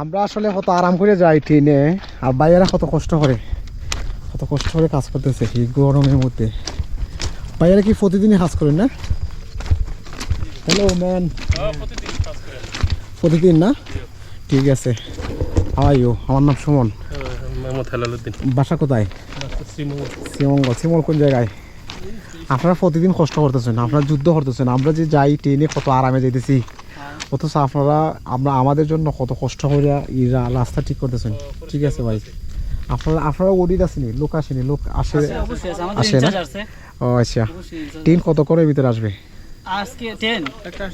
আমরা আসলে কত আরাম করে যাই ট্রেনে আর ভাইয়েরা কত কষ্ট করে কত কষ্ট করে কাজ করতেছে এই গরমের মধ্যে। ভাইয়েরা কি প্রতিদিনই কাজ করেন না? হ্যালো ম্যান প্রতিদিন না? ঠিক আছে। হাওয়াইও আমার নাম সুমন। বাসা কোথায়? শ্রীমঙ্গল। শ্রীমঙ্গল। কোন জায়গায়? আপনারা প্রতিদিন কষ্ট করতেছেন আপনারা যুদ্ধ করতেছেন আমরা যে যাই ট্রেনে কত আরামে যেতেছি অথচ আপনারা আমরা আমাদের জন্য কত কষ্ট করে ইরা রাস্তা ঠিক করতেছেন। ঠিক আছে ভাই। আপনারা আপনারা ওডিট আসেনি লোক আসেনি লোক আসে অবশ্যই আছে। আমাদের আসে না? ও আচ্ছা। ট্রেন কত করে ভিতরে আসবে? আজকে 10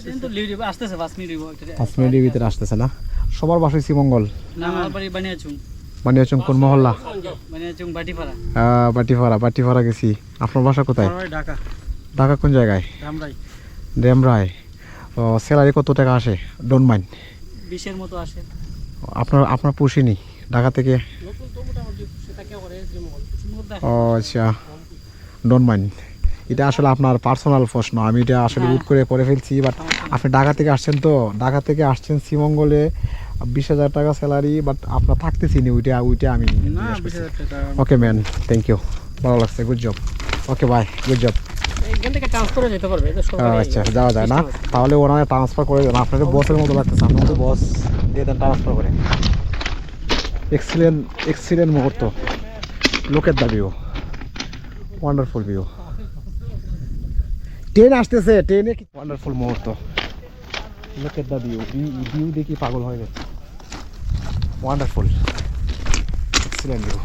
ট্রেন তো লিড আসতেছে 5 মিনিট হইব একটা। পাঁচ মিনিটের ভিতরে আসতেছে না? সবার বাসায় শ্রীমঙ্গল? বানিয়াচুং। কোন মহল্লা? বাটিপাড়া। বাটিপাড়া বাটিপাড়া গেছি। আপনার বাসা কোথায়? ঢাকা। ঢাকা কোন জায়গায়? ডেমরায় ও স্যালারি কত টাকা আসে? ডোন্ট মাইন্ড 20 এর মতো আসে। আপনার আপনার পুষিনি ঢাকা থেকে? ও আচ্ছা। ডোন্ট মাইন্ড এটা আসলে আপনার পার্সোনাল প্রশ্ন। আমি এটা আসলে উট করে করে ফেলছি বাট আপনি ঢাকা থেকে আসছেন তো? ঢাকা থেকে আসছেন শ্রীমঙ্গলে বিশ হাজার টাকা স্যালারি বাট আপনার থাকতেছি নি ওইটা ওইটা আমি না 20000 টাকা। ওকে ম্যান থ্যাংক ইউ ভালো লাগছে। Good job okay bye good job আচ্ছা যাওয়া যায় না। তাহলে ওনারা ট্রান্সফার করে দেন আপনাদের বসের মতো লাগতেছে আপনার তো বস দিয়ে দেন ট্রান্সফার করে। এক্সিলেন্ট এক্সিলেন্ট মুহূর্ত। লোকের দা ভিউ ওয়ান্ডারফুল ভিউ ট্রেন আসতেছে ট্রেনে কি ওয়ান্ডারফুল মুহূর্ত। লোকের দা ভিউ ভিউ দেখি পাগল হয়ে যাচ্ছে ওয়ান্ডারফুল এক্সিলেন্ট ভিউ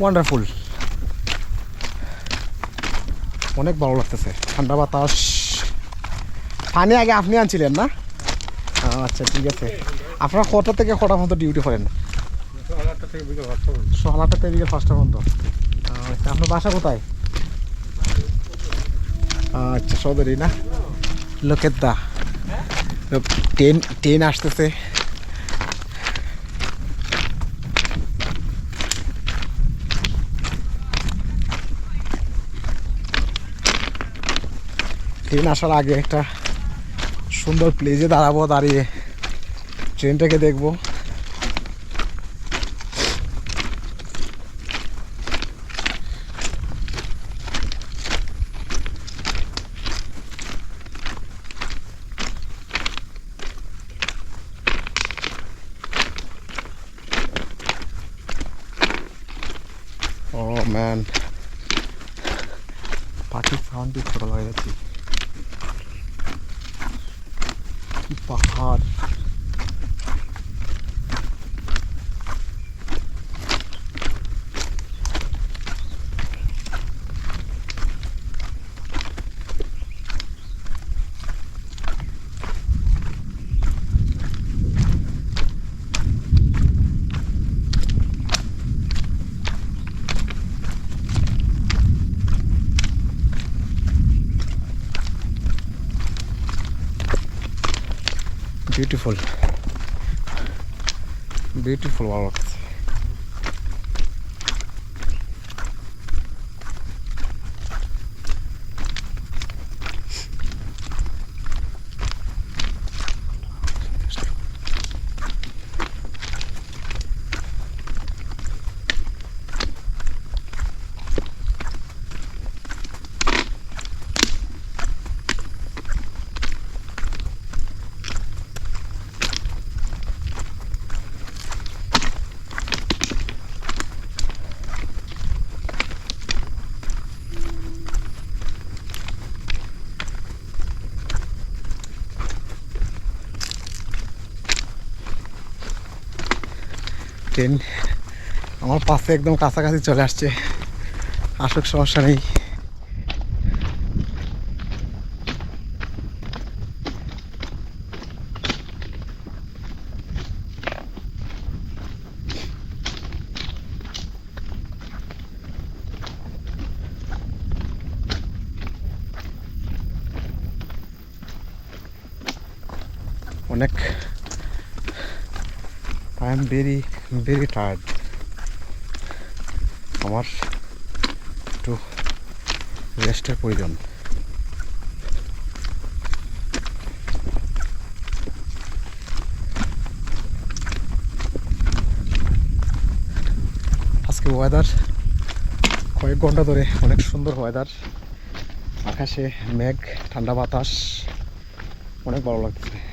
ওয়ান্ডারফুল অনেক ভালো লাগতেছে। ঠান্ডা বাতাস। পানি আগে আপনি আনছিলেন না? আচ্ছা ঠিক আছে। আপনারা কটা থেকে কটা পর্যন্ত ডিউটি করেন? সকাল আটটা থেকে পাঁচটা পর্যন্ত। আচ্ছা আপনার বাসা কোথায়? আচ্ছা সদরি না? লোকের দা ট্রেন ট্রেন আসতেছে। ট্রেন আসার আগে একটা সুন্দর প্লেজে দাঁড়াবো, দাঁড়িয়ে ট্রেনটাকে দেখব। ম্যান পাখির সাউন্ডই ছোট হয়ে যাচ্ছে কি পাহাড় beautiful beautiful walls ট্রেন। আমার পাশে একদম কাছাকাছি চলে আসছে। আসুক সমস্যা নেই। অনেক I am very very tired আমার একটু রেস্টের প্রয়োজন। আজকে ওয়েদার কয়েক ঘণ্টা ধরে অনেক সুন্দর ওয়েদার আকাশে মেঘ, ঠান্ডা বাতাস, অনেক ভালো লাগতেছে।